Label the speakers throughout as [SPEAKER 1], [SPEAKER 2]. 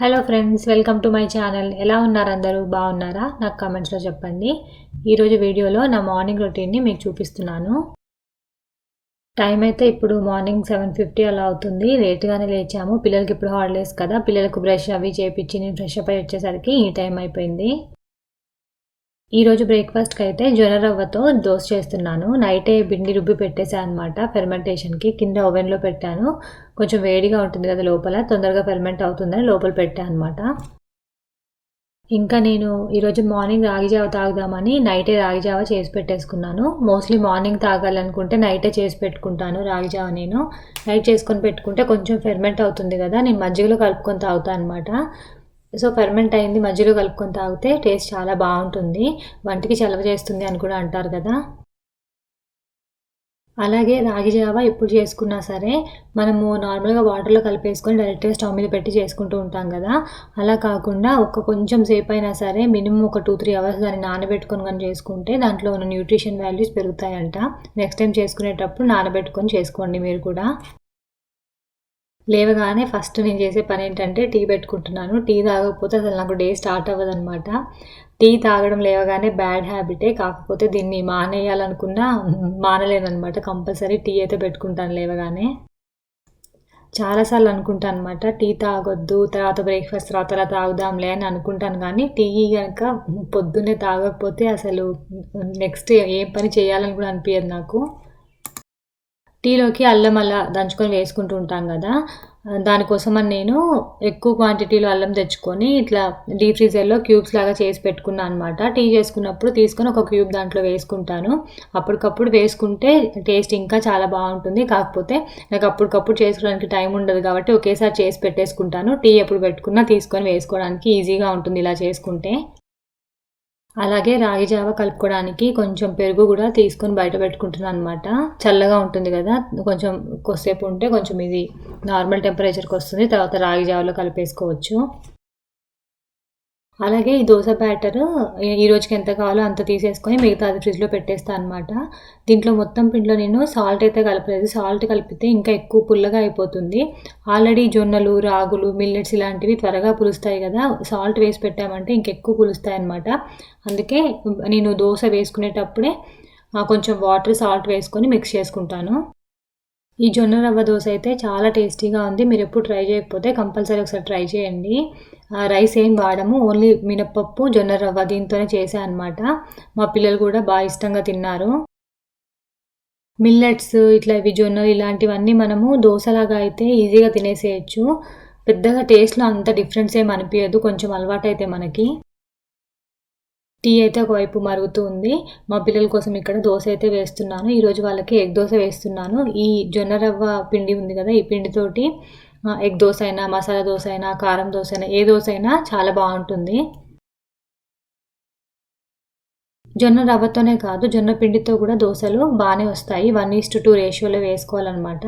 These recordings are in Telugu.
[SPEAKER 1] Hello friends welcome to my channel ఎలా ఉన్నారు అందరూ? బాగున్నారా? నాకు కామెంట్స్లో చెప్పండి. ఈరోజు వీడియోలో నా మార్నింగ్ రొటీన్ని మీకు చూపిస్తున్నాను. టైం అయితే ఇప్పుడు మార్నింగ్ సెవెన్ ఫిఫ్టీ అలా అవుతుంది. లేట్గానే లేచాము. పిల్లలకి ఇప్పుడు హాలిడేస్ కదా. పిల్లలకు బ్రష్ అవి చేపించి నేను ఫ్రెష్ అప్ అయ్యి వచ్చేసరికి ఈ టైం అయిపోయింది. ఈరోజు బ్రేక్ఫాస్ట్కి అయితే జొన్నరవ్వతో దోశ చేస్తున్నాను. నైటే పిండి రుబ్బి పెట్టేశాను అనమాట ఫెర్మెంటేషన్కి కింద ఓవెన్లో పెట్టాను. కొంచెం వేడిగా ఉంటుంది కదా లోపల. తొందరగా ఫెర్మెంట్ అవుతుందని లోపల పెట్టాను అనమాట ఇంకా నేను ఈరోజు మార్నింగ్ రాగి జావ తాగుదామని నైటే రాగి జావ చేసి పెట్టేసుకున్నాను. మోస్ట్లీ మార్నింగ్ తాగాలనుకుంటే నైటే చేసి పెట్టుకుంటాను రాగి జావ నేను. నైట్ చేసుకొని పెట్టుకుంటే కొంచెం ఫెర్మెంట్ అవుతుంది కదా. నేను మజ్జిగలో కలుపుకొని తాగుతాను అనమాట సో ఫెర్మెంట్ అయింది మధ్యలో కలుపుకొని తాగితే టేస్ట్ చాలా బాగుంటుంది. వంటికి చలవ చేస్తుంది అని కూడా అంటారు కదా. అలాగే రాగి జావా ఎప్పుడు చేసుకున్నా సరే మనము నార్మల్గా వాటర్లో కలిపేసుకొని డైరెక్ట్గా స్టవ్ మీద పెట్టి చేసుకుంటూ ఉంటాం కదా. అలా కాకుండా ఒక కొంచెం సేపు అయినా సరే మినిమం ఒక టూ త్రీ అవర్స్ దాన్ని నానబెట్టుకొని కానీ చేసుకుంటే దాంట్లో ఉన్న న్యూట్రిషన్ వాల్యూస్ పెరుగుతాయంట. నెక్స్ట్ టైం చేసుకునేటప్పుడు నానబెట్టుకొని చేసుకోండి మీరు కూడా. లేవగానే ఫస్ట్ నేను చేసే పని ఏంటంటే టీ పెట్టుకుంటున్నాను. టీ తాగకపోతే అసలు నాకు డే స్టార్ట్ అవ్వదనమాట టీ తాగడం లేవగానే బ్యాడ్ హ్యాబిటే కాకపోతే దీన్ని మానేయాలనుకున్నా మానలేనమాట కంపల్సరీ టీ అయితే పెట్టుకుంటాను లేవగానే. చాలాసార్లు అనుకుంటాను అనమాట టీ తాగొద్దు తర్వాత బ్రేక్ఫాస్ట్ తర్వాత తర్వాత తాగుదాంలే అని అనుకుంటాను. కానీ టీ కనుక పొద్దున్నే తాగకపోతే అసలు నెక్స్ట్ ఏం పని చేయాలని కూడా అనిపించదు నాకు. టీలోకి అల్లం అలా దంచుకొని వేసుకుంటూ ఉంటాం కదా. దానికోసం అని నేను ఎక్కువ క్వాంటిటీలో అల్లం తెచ్చుకొని ఇట్లా డీప్ ఫ్రీజర్లో క్యూబ్స్ లాగా చేసి పెట్టుకున్నాను అనమాట టీ చేసుకున్నప్పుడు తీసుకొని ఒక క్యూబ్ దాంట్లో వేసుకుంటాను. అప్పటికప్పుడు వేసుకుంటే టేస్ట్ ఇంకా చాలా బాగుంటుంది. కాకపోతే నాకు అప్పటికప్పుడు చేసుకోవడానికి టైం ఉండదు కాబట్టి ఒకేసారి చేసి పెట్టేసుకుంటాను. టీ ఎప్పుడు పెట్టుకున్నా తీసుకొని వేసుకోవడానికి ఈజీగా ఉంటుంది ఇలా చేసుకుంటే. అలాగే రాగి జావ కలుపుకోవడానికి కొంచెం పెరుగు కూడా తీసుకొని బయట పెట్టుకుంటున్నాను అనమాట చల్లగా ఉంటుంది కదా కొంచెం కొద్దిసేపు ఉంటే కొంచెం ఇది నార్మల్ టెంపరేచర్కి వస్తుంది తర్వాత రాగి జావలో కలిపేసుకోవచ్చు. అలాగే ఈ దోశ బ్యాటర్ ఈ రోజుకి ఎంత కావాలో అంత తీసేసుకొని మిగతా అది ఫ్రిడ్జ్లో పెట్టేస్తాను అనమాట దీంట్లో మొత్తం పిండిలో నేను సాల్ట్ అయితే కలపలేదు. సాల్ట్ కలిపితే ఇంకా ఎక్కువ పుల్లగా అయిపోతుంది. ఆల్రెడీ జొన్నలు రాగులు మిల్లెట్స్ ఇలాంటివి త్వరగా పులుస్తాయి కదా. సాల్ట్ వేసి పెట్టామంటే ఇంకెక్కువ పులుస్తాయి అనమాట అందుకే నేను దోశ వేసుకునేటప్పుడే కొంచెం వాటర్ సాల్ట్ వేసుకొని మిక్స్ చేసుకుంటాను. ఈ జొన్న రవ్వ దోశ అయితే చాలా టేస్టీగా ఉంది. మీరు ఎప్పుడు ట్రై చేయకపోతే కంపల్సరీ ఒకసారి ట్రై చేయండి. రైస్ ఏం వాడము ఓన్లీ మినప్పప్పు జొన్న రవ్వ దీంతోనే చేసా అనమాట మా పిల్లలు కూడా బాగా ఇష్టంగా తిన్నారు. మిల్లెట్స్ ఇట్లా ఇవి జొన్నలు ఇలాంటివన్నీ మనము దోశలాగా అయితే ఈజీగా తినేసేయచ్చు. పెద్దగా టేస్ట్లో అంత డిఫరెన్స్ ఏం అనిపించదు కొంచెం అలవాటు అయితే మనకి. టీ అయితే ఒకవైపు మరుగుతూ ఉంది. మా పిల్లల కోసం ఇక్కడ దోశ అయితే వేస్తున్నాను. ఈరోజు వాళ్ళకి ఎగ్ దోశ వేస్తున్నాను. ఈ జొన్న రవ్వ పిండి ఉంది కదా ఈ పిండితోటి ఎగ్ దోశ అయినా మసాలా దోశ అయినా కారం దోశ అయినా ఏ దోశ అయినా చాలా బాగుంటుంది. జొన్న రవ్వతోనే కాదు జొన్న పిండితో కూడా దోశలు బాగానే వస్తాయి. వన్ ఈస్ట్ టూ రేషియోలో వేసుకోవాలన్నమాట.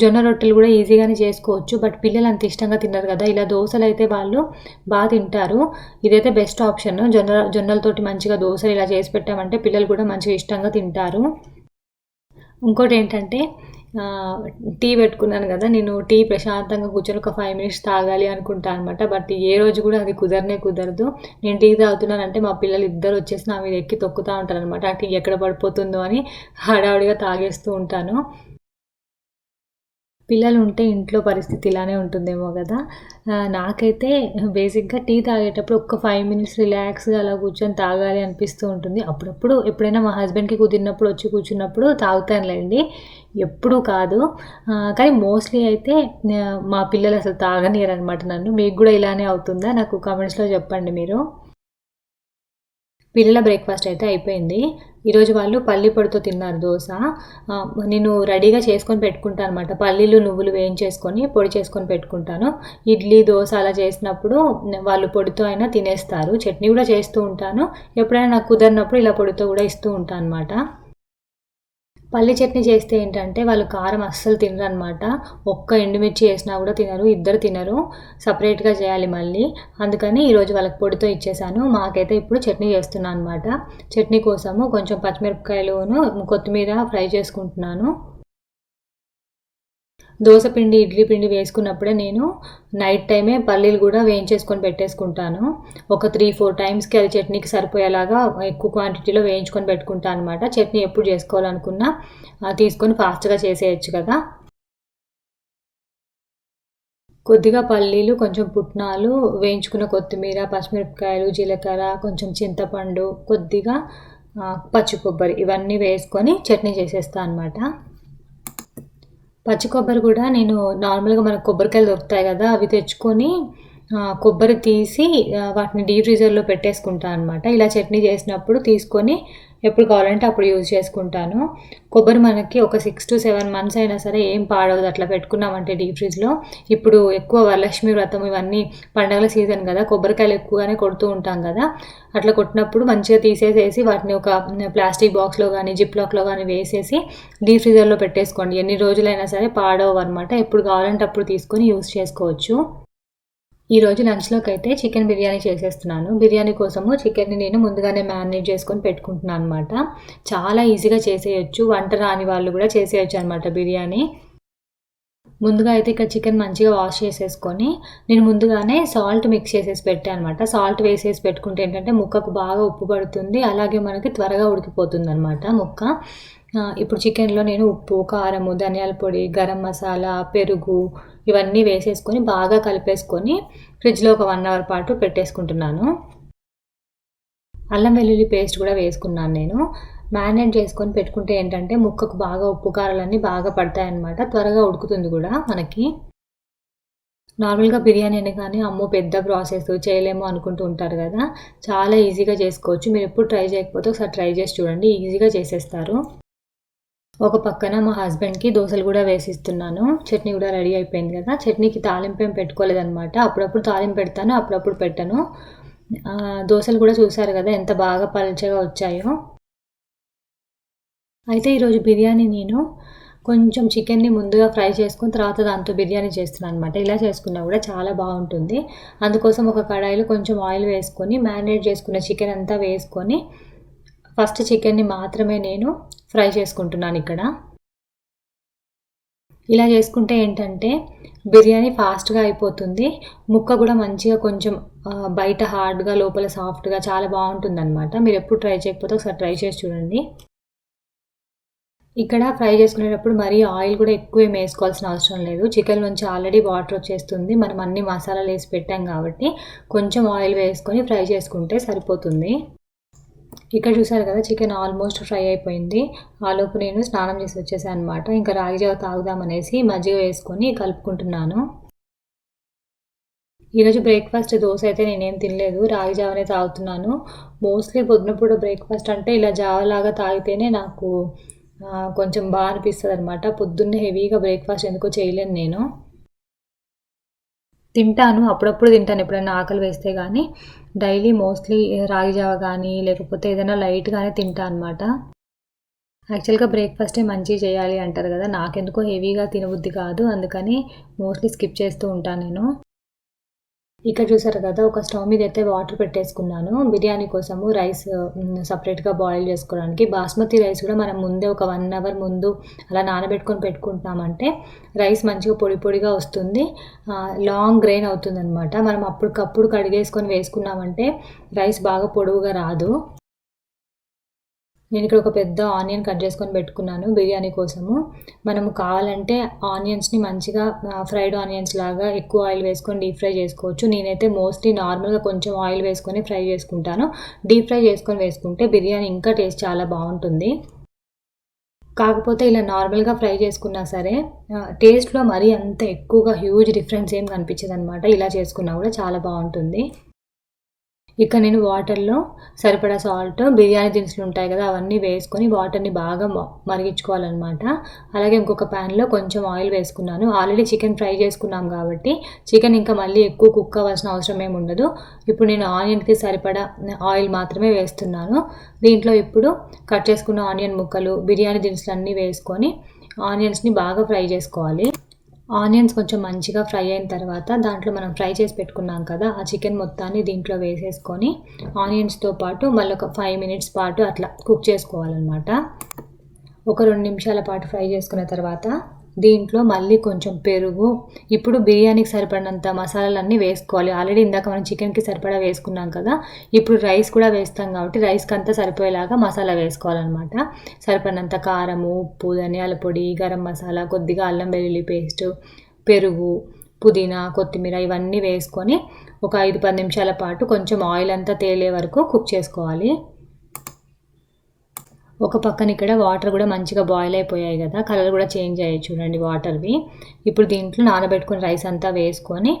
[SPEAKER 1] జొన్న రొట్టెలు కూడా ఈజీగానే చేసుకోవచ్చు బట్ పిల్లలు అంత ఇష్టంగా తిన్నారు కదా. ఇలా దోశలు అయితే వాళ్ళు బాగా తింటారు. ఇదైతే బెస్ట్ ఆప్షన్. జొన్న జొన్నలతోటి మంచిగా దోశలు ఇలా చేసి పెట్టామంటే పిల్లలు కూడా మంచిగా ఇష్టంగా తింటారు. ఇంకోటి ఏంటంటే టీ పెట్టుకున్నాను కదా. నేను టీ ప్రశాంతంగా కూర్చొని ఒక ఫైవ్ మినిట్స్ తాగాలి అనుకుంటా అనమాట బట్ ఏ రోజు కూడా అది కుదరనే కుదరదు. నేను టీ తాగుతున్నానంటే మా పిల్లలు ఇద్దరు వచ్చేసి నా మీద ఎక్కి తొక్కుతూ ఉంటారు అనమాట ఆ టీ ఎక్కడ పడిపోతుందో అని హడావుడిగా తాగేస్తూ ఉంటాను. పిల్లలు ఉంటే ఇంట్లో పరిస్థితి ఇలానే ఉంటుందేమో కదా. నాకైతే బేసిక్గా టీ తాగేటప్పుడు ఒక్క ఫైవ్ మినిట్స్ రిలాక్స్గా అలా కూర్చొని తాగాలి అనిపిస్తూ ఉంటుంది. అప్పుడప్పుడు ఎప్పుడైనా మా హస్బెండ్కి కుదిరినప్పుడు వచ్చి కూర్చున్నప్పుడు తాగుతానులేండి. ఎప్పుడూ కాదు. కానీ మోస్ట్లీ అయితే మా పిల్లలు అసలు తాగనియరు అనమాట నన్ను. మీకు కూడా ఇలానే అవుతుందా? నాకు కామెంట్స్లో చెప్పండి మీరు. పిల్లల బ్రేక్ఫాస్ట్ అయితే అయిపోయింది. ఈరోజు వాళ్ళు పల్లి పొడితో తిన్నారు దోశ. నేను రెడీగా చేసుకొని పెట్టుకుంటాను అనమాట పల్లీలు నువ్వులు వేయించేసుకొని పొడి చేసుకొని పెట్టుకుంటాను. ఇడ్లీ దోశ అలా చేసినప్పుడు వాళ్ళు పొడితో అయినా తినేస్తారు. చట్నీ కూడా చేస్తూ ఉంటాను. ఎప్పుడైనా నాకు కుదరినప్పుడు ఇలా పొడితో కూడా ఇస్తూ ఉంటాను అనమాట పల్లి చట్నీ చేస్తే ఏంటంటే వాళ్ళు కారం అస్సలు తినరు అనమాట ఒక్క ఎండుమిర్చి వేసినా కూడా తినరు ఇద్దరు తినరు. సపరేట్గా చేయాలి మళ్ళీ. అందుకని ఈరోజు వాళ్ళకి పొడితో ఇచ్చేసాను. మాకైతే ఇప్పుడు చట్నీ చేస్తున్నాను అనమాట చట్నీ కోసము కొంచెం పచ్చిమిరపకాయలును కొత్తిమీర ఫ్రై చేసుకుంటున్నాను. దోశ పిండి ఇడ్లీ పిండి వేసుకున్నప్పుడే నేను నైట్ టైమే పల్లీలు కూడా వేయించేసుకొని పెట్టేసుకుంటాను. ఒక త్రీ ఫోర్ టైమ్స్కి అది చట్నీకి సరిపోయేలాగా ఎక్కువ క్వాంటిటీలో వేయించుకొని పెట్టుకుంటాను అనమాట చట్నీ ఎప్పుడు చేసుకోవాలనుకున్నా తీసుకొని ఫాస్ట్గా చేసేయచ్చు కదా. కొద్దిగా పల్లీలు కొంచెం పుట్నాలు వేయించుకున్న కొత్తిమీర పచ్చిమిరపకాయలు జీలకర్ర కొంచెం చింతపండు కొద్దిగా పచ్చి కొబ్బరి ఇవన్నీ వేసుకొని చట్నీ చేసేస్తాను అనమాట పచ్చి కొబ్బరి కూడా నేను నార్మల్గా మనకు కొబ్బరికాయలు దొరుకుతాయి కదా అవి తెచ్చుకొని కొబ్బరి తీసి వాటిని డీప్ ఫ్రీజర్లో పెట్టేసుకుంటాను అనమాట ఇలా చట్నీ చేసినప్పుడు తీసుకొని ఎప్పుడు కావాలంటే అప్పుడు యూజ్ చేసుకుంటాను. కొబ్బరి మనకి ఒక సిక్స్ టు సెవెన్ మంత్స్ అయినా సరే ఏం పాడవదు. అట్లా పెట్టుకున్నామంటే డీప్ ఫ్రిడ్జ్లో ఇప్పుడు ఎక్కువ వరలక్ష్మి వ్రతం ఇవన్నీ పండగల సీజన్ కదా కొబ్బరికాయలు ఎక్కువగానే కొడుతూ ఉంటాం కదా. అట్లా కొట్టినప్పుడు మంచిగా తీసేసేసి వాటిని ఒక ప్లాస్టిక్ బాక్స్లో కానీ జిప్ లాక్లో కానీ వేసేసి డీప్ ఫ్రీజర్లో పెట్టేసుకోండి. ఎన్ని రోజులైనా సరే పాడవు అనమాట ఎప్పుడు కావాలంటే అప్పుడు తీసుకొని యూస్ చేసుకోవచ్చు. ఈరోజు లంచ్లోకి అయితే చికెన్ బిర్యానీ చేసేస్తున్నాను. బిర్యానీ కోసము చికెన్ని నేను ముందుగానే మ్యారినేట్ చేసుకొని పెట్టుకుంటున్నాను అనమాట చాలా ఈజీగా చేసేయచ్చు. వంట రాని వాళ్ళు కూడా చేసేయచ్చు అనమాట బిర్యానీ. ముందుగా అయితే ఇక్కడ చికెన్ మంచిగా వాష్ చేసేసుకొని నేను ముందుగానే సాల్ట్ మిక్స్ చేసేసి పెట్టాను అనమాట సాల్ట్ వేసేసి పెట్టుకుంటే ఏంటంటే ముక్కకు బాగా ఉప్పు పడుతుంది. అలాగే మనకి త్వరగా ఉడికిపోతుంది అనమాట ముక్క. ఇప్పుడు చికెన్లో నేను ఉప్పు కారము ధనియాల పొడి గరం మసాలా పెరుగు ఇవన్నీ వేసేసుకొని బాగా కలిపేసుకొని ఫ్రిడ్జ్లో ఒక వన్ అవర్ పాటు పెట్టేసుకుంటున్నాను. అల్లం వెల్లుల్లి పేస్ట్ కూడా వేసుకున్నాను నేను. మ్యారినేట్ చేసుకొని పెట్టుకుంటే ఏంటంటే ముక్కకు బాగా ఉప్పు కారాలన్నీ బాగా పడతాయన్నమాట. త్వరగా ఉడుకుతుంది కూడా మనకి. నార్మల్గా బిర్యానీ అని కానీ అమ్మో పెద్ద ప్రాసెస్ చేయలేము అనుకుంటూ ఉంటారు కదా. చాలా ఈజీగా చేసుకోవచ్చు. మీరు ఎప్పుడు ట్రై చేయకపోతే ఒకసారి ట్రై చేసి చూడండి. ఈజీగా చేసేస్తారు. ఒక పక్కన మా హస్బెండ్కి దోశలు కూడా వేసిస్తున్నాను. చట్నీ కూడా రెడీ అయిపోయింది కదా. చట్నీకి తాలింపు ఏం పెట్టుకోలేదనమాట అప్పుడప్పుడు తాలింపు పెడతాను అప్పుడప్పుడు పెట్టను. దోశలు కూడా చూసారు కదా ఎంత బాగా పల్చగా వచ్చాయో. అయితే ఈరోజు బిర్యానీ నేను కొంచెం చికెన్ని ముందుగా ఫ్రై చేసుకుని తర్వాత దాంతో బిర్యానీ చేస్తున్నాను అనమాట ఇలా చేసుకున్నా కూడా చాలా బాగుంటుంది. అందుకోసం ఒక కడాయిలో కొంచెం ఆయిల్ వేసుకొని మ్యారినేట్ చేసుకున్న చికెన్ అంతా వేసుకొని ఫస్ట్ చికెన్ని మాత్రమే నేను ఫ్రై చేసుకుంటున్నాను ఇక్కడ. ఇలా చేసుకుంటే ఏంటంటే బిర్యానీ ఫాస్ట్గా అయిపోతుంది. ముక్క కూడా మంచిగా కొంచెం బయట హార్డ్గా లోపల సాఫ్ట్గా చాలా బాగుంటుంది అనమాట మీరు ఎప్పుడు ట్రై చేయకపోతే ఒకసారి ట్రై చేసి చూడండి. ఇక్కడ ఫ్రై చేసుకునేటప్పుడు మరీ ఆయిల్ కూడా ఎక్కువ ఏం వేసుకోవాల్సిన అవసరం లేదు. చికెన్ నుంచి ఆల్రెడీ వాటర్ వచ్చేస్తుంది. మనం అన్ని మసాలాలు వేసి పెట్టాం కాబట్టి కొంచెం ఆయిల్ వేసుకొని ఫ్రై చేసుకుంటే సరిపోతుంది. ఇక్కడ చూసారు కదా చికెన్ ఆల్మోస్ట్ ఫ్రై అయిపోయింది. ఆలోపు నేను స్నానం చేసి వచ్చేసాను అనమాట ఇంకా రాగి జావ తాగుదామనేసి మజ్జిగ వేసుకొని కలుపుకుంటున్నాను. ఈరోజు బ్రేక్ఫాస్ట్ దోశ అయితే నేనేం తినలేదు రాగి జావనే తాగుతున్నాను. మోస్ట్లీ పొద్దునప్పుడు బ్రేక్ఫాస్ట్ అంటే ఇలా జావలాగా తాగితేనే నాకు కొంచెం బాగా అనిపిస్తుంది అనమాట పొద్దున్నే హెవీగా బ్రేక్ఫాస్ట్ ఎందుకో చేయలేను నేను. తింటాను అప్పుడప్పుడు తింటాను. ఎప్పుడైనా ఆకలి వేస్తే కానీ డైలీ మోస్ట్లీ రాగి జావ కానీ లేకపోతే ఏదైనా లైట్గానే తింటా అనమాట యాక్చువల్గా బ్రేక్ఫాస్టే మంచిగా చేయాలి అంటారు కదా నాకెందుకో హెవీగా తినబుద్ధి కాదు. అందుకని మోస్ట్లీ స్కిప్ చేస్తూ ఉంటాను నేను. ఇక్కడ చూసారు కదా ఒక స్టవ్ మీద అయితే వాటర్ పెట్టేసుకున్నాను. బిర్యానీ కోసము రైస్ సపరేట్గా బాయిల్ చేసుకోవడానికి. బాస్మతి రైస్ కూడా మనం ముందే ఒక వన్ అవర్ ముందు అలా నానబెట్టుకొని పెట్టుకుంటున్నామంటే రైస్ మంచిగా పొడి పొడిగా వస్తుంది. లాంగ్ గ్రెయిన్ అవుతుంది అనమాట మనం అప్పటికప్పుడు కడిగేసుకొని వేసుకున్నామంటే రైస్ బాగా పొడవుగా రాదు. నేను ఇక్కడ ఒక పెద్ద ఆనియన్ కట్ చేసుకొని పెట్టుకున్నాను బిర్యానీ కోసము. మనము కావాలంటే ఆనియన్స్ని మంచిగా ఫ్రైడ్ ఆనియన్స్ లాగా ఎక్కువ ఆయిల్ వేసుకొని డీప్ ఫ్రై చేసుకోవచ్చు. నేనైతే మోస్ట్లీ నార్మల్గా కొంచెం ఆయిల్ వేసుకొని ఫ్రై చేసుకుంటాను. డీప్ ఫ్రై చేసుకొని వేసుకుంటే బిర్యానీ ఇంకా టేస్ట్ చాలా బాగుంటుంది. కాకపోతే ఇలా నార్మల్గా ఫ్రై చేసుకున్నా సరే టేస్ట్లో మరీ అంత ఎక్కువగా హ్యూజ్ డిఫరెన్స్ ఏం కనిపించదు అనమాట ఇలా చేసుకున్నా కూడా చాలా బాగుంటుంది. ఇక నేను వాటర్లో సరిపడా సాల్ట్ బిర్యానీ దినుసులు ఉంటాయి కదా అవన్నీ వేసుకొని వాటర్ని బాగా మరిగించుకోవాలన్నమాట. అలాగే ఇంకొక ప్యాన్లో కొంచెం ఆయిల్ వేసుకున్నాను. ఆల్రెడీ చికెన్ ఫ్రై చేసుకున్నాం కాబట్టి చికెన్ ఇంకా మళ్ళీ ఎక్కువ కుక్ అవ్వాల్సిన అవసరం ఏమి ఉండదు. ఇప్పుడు నేను ఆనియన్కి సరిపడా ఆయిల్ మాత్రమే వేస్తున్నాను. దీంట్లో ఇప్పుడు కట్ చేసుకున్న ఆనియన్ ముక్కలు బిర్యానీ దినుసులు అన్నీ వేసుకొని ఆనియన్స్ని బాగా ఫ్రై చేసుకోవాలి. ఆనియన్స్ కొంచెం మంచిగా ఫ్రై అయిన తర్వాత దాంట్లో మనం ఫ్రై చేసి పెట్టుకున్నాం కదా ఆ చికెన్ మొత్తాన్ని దీంట్లో వేసేసుకొని ఆనియన్స్తో పాటు మళ్ళీ ఒక ఫైవ్ మినిట్స్ పాటు అట్లా కుక్ చేసుకోవాలన్నమాట. ఒక రెండు నిమిషాల పాటు ఫ్రై చేసుకున్న తర్వాత దీంట్లో మళ్ళీ కొంచెం పెరుగు. ఇప్పుడు బిర్యానీకి సరిపడినంత మసాలాలన్నీ వేసుకోవాలి. ఆల్రెడీ ఇందాక మనం చికెన్కి సరిపడా వేసుకున్నాం కదా ఇప్పుడు రైస్ కూడా వేస్తాం కాబట్టి రైస్కి అంతా సరిపోయేలాగా మసాలా వేసుకోవాలన్నమాట. సరిపడినంత కారము ఉప్పు ధనియాల పొడి గరం మసాలా కొద్దిగా అల్లం వెల్లుల్లి పేస్ట్ పెరుగు పుదీనా కొత్తిమీర ఇవన్నీ వేసుకొని ఒక ఐదు పది నిమిషాల పాటు కొంచెం ఆయిల్ అంతా తేలే వరకు కుక్ చేసుకోవాలి. ఒక పక్కన ఇక్కడ వాటర్ కూడా మంచిగా బాయిల్ అయిపోయాయి కదా కలర్ కూడా చేంజ్ అయ్యాయి చూడండి వాటర్వి ఇప్పుడు దీంట్లో నానబెట్టుకుని రైస్ అంతా వేసుకొని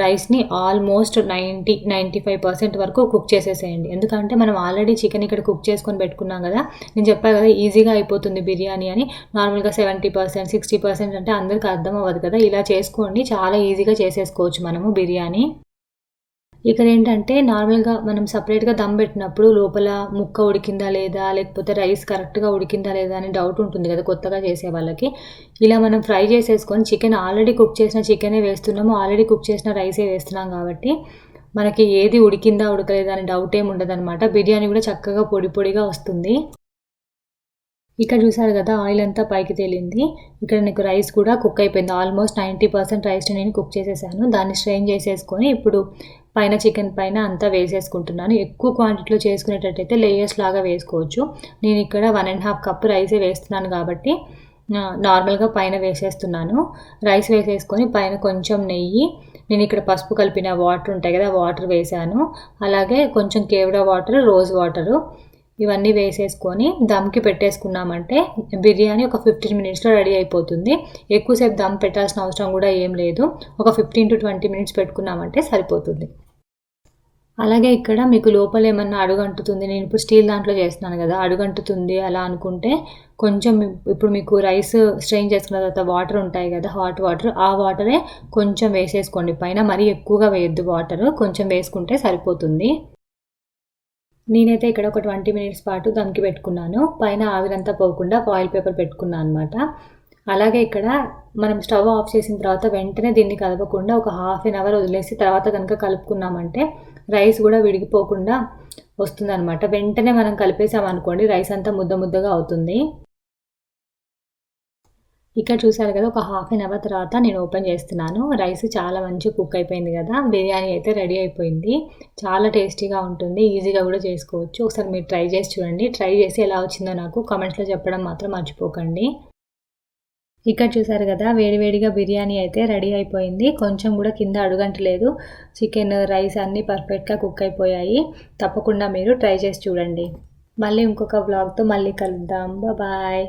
[SPEAKER 1] రైస్ని almost ninety ninety five percent వరకు కుక్ చేసేసేయండి. ఎందుకంటే మనం ఆల్రెడీ చికెన్ ఇక్కడ కుక్ చేసుకొని పెట్టుకున్నాం కదా నేను చెప్పాను కదా ఈజీగా అయిపోతుంది బిర్యానీ అని. నార్మల్గా సెవెంటీ పర్సెంట్ సిక్స్టీ పర్సెంట్ అంటే అందరికీ అర్థం అవ్వదు కదా ఇలా చేసుకోండి చాలా ఈజీగా చేసేసుకోవచ్చు మనము బిర్యానీ. ఇక్కడ ఏంటంటే నార్మల్గా మనం సపరేట్గా దమ్ పెట్టినప్పుడు లోపల ముక్క ఉడికిందా లేదా లేకపోతే రైస్ కరెక్ట్గా ఉడికిందా లేదా అని డౌట్ ఉంటుంది కదా కొత్తగా చేసే వాళ్ళకి. ఇలా మనం ఫ్రై చేసేసుకొని చికెన్ ఆల్రెడీ కుక్ చేసిన చికెనే వేస్తున్నాము ఆల్రెడీ కుక్ చేసిన రైసే వేస్తున్నాం కాబట్టి మనకి ఏది ఉడికిందా ఉడకలేదా అని డౌట్ ఏమి ఉండదు అనమాట బిర్యానీ కూడా చక్కగా పొడి పొడిగా వస్తుంది. ఇక్కడ చూసారు కదా ఆయిల్ అంతా పైకి తేలింది. ఇక్కడ నీకు రైస్ కూడా కుక్ అయిపోయింది. ఆల్మోస్ట్ నైంటీ పర్సెంట్ రైస్ నేను కుక్ చేసేసాను. దాన్ని స్ట్రెయిన్ చేసేసుకొని ఇప్పుడు పైన చికెన్ పైన అంతా వేసేసుకుంటున్నాను. ఎక్కువ క్వాంటిటీలో చేసుకునేటట్టయితే లేయర్స్ లాగా వేసుకోవచ్చు. నేను ఇక్కడ వన్ అండ్ హాఫ్ కప్ రైసే వేస్తున్నాను కాబట్టి నార్మల్గా పైన వేసేస్తున్నాను. రైస్ వేసేసుకొని పైన కొంచెం నెయ్యి నేను ఇక్కడ పసుపు కలిపిన వాటర్ ఉంటాయి కదా వాటర్ వేసాను. అలాగే కొంచెం కేవడా వాటర్ రోజ్ వాటరు ఇవన్నీ వేసేసుకొని దమ్కి పెట్టేసుకున్నామంటే బిర్యానీ ఒక ఫిఫ్టీన్ మినిట్స్లో రెడీ అయిపోతుంది. ఎక్కువసేపు దమ్ పెట్టాల్సిన అవసరం కూడా ఏం లేదు. ఒక ఫిఫ్టీన్ టు ట్వంటీ మినిట్స్ పెట్టుకున్నామంటే సరిపోతుంది. అలాగే ఇక్కడ మీకు లోపల ఏమన్నా అడుగంటుతుంది నేను ఇప్పుడు స్టీల్ దాంట్లో చేస్తున్నాను కదా అడుగంటుతుంది అలా అనుకుంటే కొంచెం ఇప్పుడు మీకు రైస్ స్ట్రెయిన్ చేసుకున్న తర్వాత వాటర్ ఉంటాయి కదా హాట్ వాటర్ ఆ వాటరే కొంచెం వేసేసుకోండి. పైన మరీ ఎక్కువగా వేయద్దు వాటర్ కొంచెం వేసుకుంటే సరిపోతుంది. నేనైతే ఇక్కడ ఒక ట్వంటీ మినిట్స్ పాటు దమ్కి పెట్టుకున్నాను. పైన ఆవిరంతా పోకుండా ఫాయిల్ పేపర్ పెట్టుకున్నాను అనమాట అలాగే ఇక్కడ మనం స్టవ్ ఆఫ్ చేసిన తర్వాత వెంటనే దీన్ని కలపకుండా ఒక హాఫ్ అన్ అవర్ వదిలేసి తర్వాత కనుక కలుపుకున్నామంటే రైస్ కూడా విడిగిపోకుండా వస్తుందన్నమాట. వెంటనే మనం కలిపేసామనుకోండి రైస్ అంతా ముద్ద ముద్దగా అవుతుంది. ఇక్కడ చూసారు కదా ఒక హాఫ్ అన్ అవర్ తర్వాత నేను ఓపెన్ చేస్తున్నాను. రైస్ చాలా మంచిగా కుక్ అయిపోయింది కదా బిర్యానీ అయితే రెడీ అయిపోయింది. చాలా టేస్టీగా ఉంటుంది ఈజీగా కూడా చేసుకోవచ్చు. ఒకసారి మీరు ట్రై చేసి చూడండి. ట్రై చేసి ఎలా వచ్చిందో నాకు కామెంట్స్లో చెప్పడం మాత్రం మర్చిపోకండి. ఇక్కడ చూసారు కదా వేడివేడిగా బిర్యానీ అయితే రెడీ అయిపోయింది. కొంచెం కూడా కింద అడుగంటలేదు. చికెన్ రైస్ అన్నీ పర్ఫెక్ట్గా కుక్ అయిపోయాయి. తప్పకుండా మీరు ట్రై చేసి చూడండి. మళ్ళీ ఇంకొక బ్లాగ్తో మళ్ళీ కలుద్దాం. బాయ్.